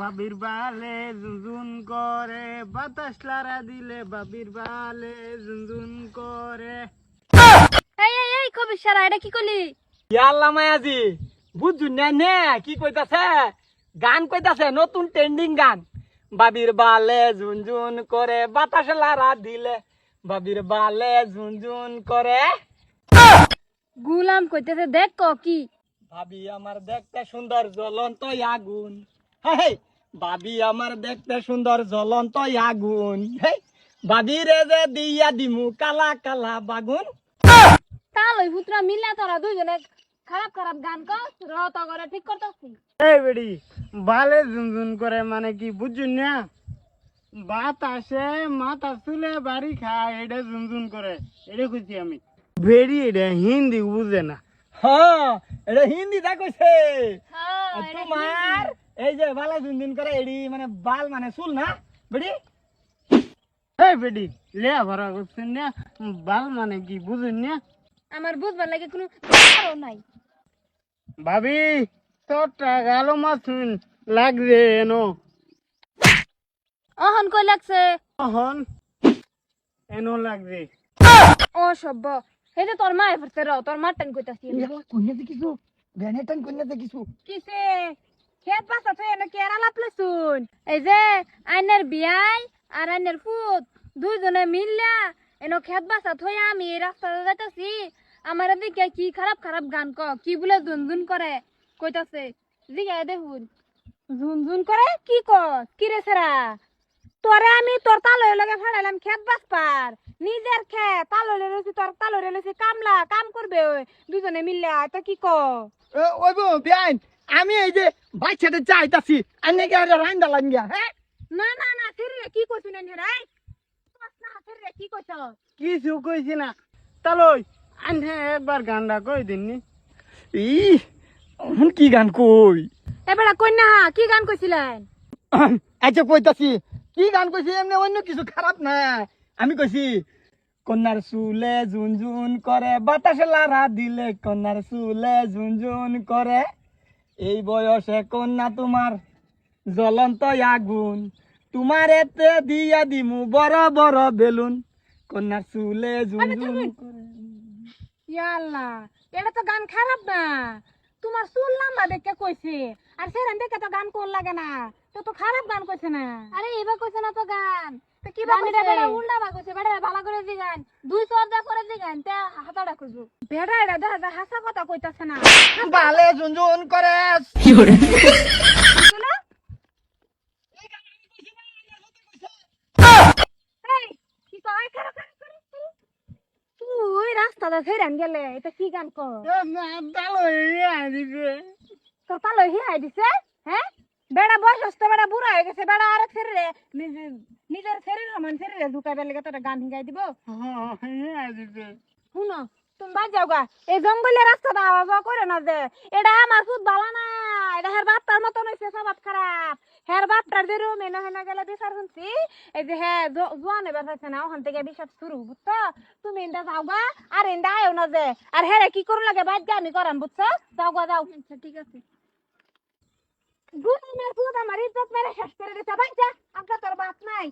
বাবির বালে জুনজুন করে বাতাস লারা দিলে বাবির বালে জুনজুন করে। এই এই এই কবি সারা এটা কি করলি? ইয়াল্লা মায়াজি বুঝুন না নে কি কইতাছে? গান কইতাছে নতুন ট্রেন্ডিং গান। বাবির বালে ঝুনঝুন করে বাতাস লারা দিলে বাবির বালে ঝুনঝুন করে। গুলাম কইতেছে দেখ ক কি। ভাবি আমার দেখতে সুন্দর জ্বলন্ত আগুন। হেই, হেই, ভাবি আমার দেখতে সুন্দর জ্বলন্ত আগুন। হেই, ভাবি রে যে দিয়া দিমু কালা কালা বাগুন। তাল ওই পুত্রা মিলা তোরা দুইজনে খারাপ খারাপ গান কর রত করে ঠিক করতেছি। এই বেড়ি বালে ঝুনঝুন করে মানে কি বুঝুন না? বাতাসে মাথা চুলে বাড়ি খায় এটা ঝুনঝুন করে এটা খুঁজছি আমি। বেড়ি এটা হিন্দি বুঝে না। হ্যাঁ এটা হিন্দিটা কইছে। হ্যাঁ, তোমার এই যে বালা ঝুনঝুন করে এডি মানে বাল মানে চুল না? বেডি? এই বেড়ি লে ভরা করছেন না? বাল মানে কি বুঝুন না? আমার বুঝবার লাগে কোনো ব্যাপারও নাই। ভাবি তোরটা গালো মাছ লাগছে এনো। অহন কই লাগছে? তখন এনো লাগছে। ও সব্য এই যে তোর মা এফরতে র তোর মা টান কইতাছি। কন্যা দেখিছো ভ্যানেটান কন্যা দেখিছো কিসে? খেত বাসা তুই এনে কেরা লাপলে শুন এই যে আইনের বিয়াই আর আইনের ফুত দুইজনে মিললা এনো খেত বাসা থই আমি এই রাস্তাতে যাইতাছি। আমার দিকে কি খারাপ খারাপ গান ক, কি বলে ঝুনঝুন করে কইতাছে। জিগাই দেখুন ঝুনঝুন করে কি কর কি রে সেরা তোরে আমি তোর তালয় লগে ফাড়াইলাম খেত বাসপার নিজের খেত তালয় লইছি তোর তালয় লইছি কামলা, কাম করবে ওই দুজনে মিললা তা কি কর ওই বিয়াইন। আমি এই যে বাচ্চাটা চাইতাছি আনে কি আরে রাইন্দা লাগিয়া হ্যাঁ না না না ফিরে কি কইছ না রে রাই না ফিরে কি কইছ? কিছু কইছি না। তালই আনহে একবার গানটা কই দিননি ই এখন কি গান কই? এবারে কন্যা কি গান কইছিলেন? আচ্ছা কইতাছি কি গান কইছি এমনি অন্য কিছু খারাপ না। আমি কইছি কন্যার চুলে ঝুনঝুন করে বাতাসে লারা দিলে কন্যার চুলে ঝুনঝুন করে। এই বয়সে কন্যা তোমার? জ্বলন্ত আগুন তোমার এতে দিয়া দিমু বড় বড় বেলুন। কন্যার চুলে করে ইয়াল্লা এটা তো গান খারাপ না। তোমার চুল লম্বা দেখে কইছে আর সেরান দেখে তো গান কোন লাগে না। তো তো খারাপ গান কইছে না। আরে এবার কইছে না তো গান। তো কি বা বেড়া উল্টা বেড়া ভালো করে দি দুই সর্দা করে দি গান তে হাতাড়া কইবো বেড়া এটা দেখা যায় হাসা কথা কইতাছে না। বালে করে। কি করে? তুই? রাস্তাটা ফেরান গেলে এটা কি গান কর তোর তালো হিয়াই দিছে হ্যাঁ? বেড়া বয়স হচ্ছে বেড়া বুড়া হয়ে গেছে বেড়া আর নিজে নিজের শরীর সমান শরীরে ঢুকাইবে লেগে তোর গান হিগাই দিব। শুনো, তুমি বাদ যাও গা। এই জঙ্গলের রাস্তাটা আওয়া যাওয়া করে না যে, এটা আমার খুব ভালো না, এটা হের বাপটার মতন হয়েছে সবাত খারাপ। হের বাপটার যে রুম এনে হেনা গেলে বিচার শুনছি, এই যে হ্যাঁ জোয়ান এবার হয়েছে না, ওখান থেকে বিচার শুরু, বুঝছ? তুমি ইন্দা যাও গা, আর ইন্দা আয়ো না যে। আর হেরে কি করু লাগে, বাদ গা, আমি করাম, বুঝছ? যাও গা, যাও। আচ্ছা ঠিক আছে। গুনামের পুত আমার ইজ্জত মেরে শেষ করে দিতে বাচ্চা আজকে তোর বাপ নাই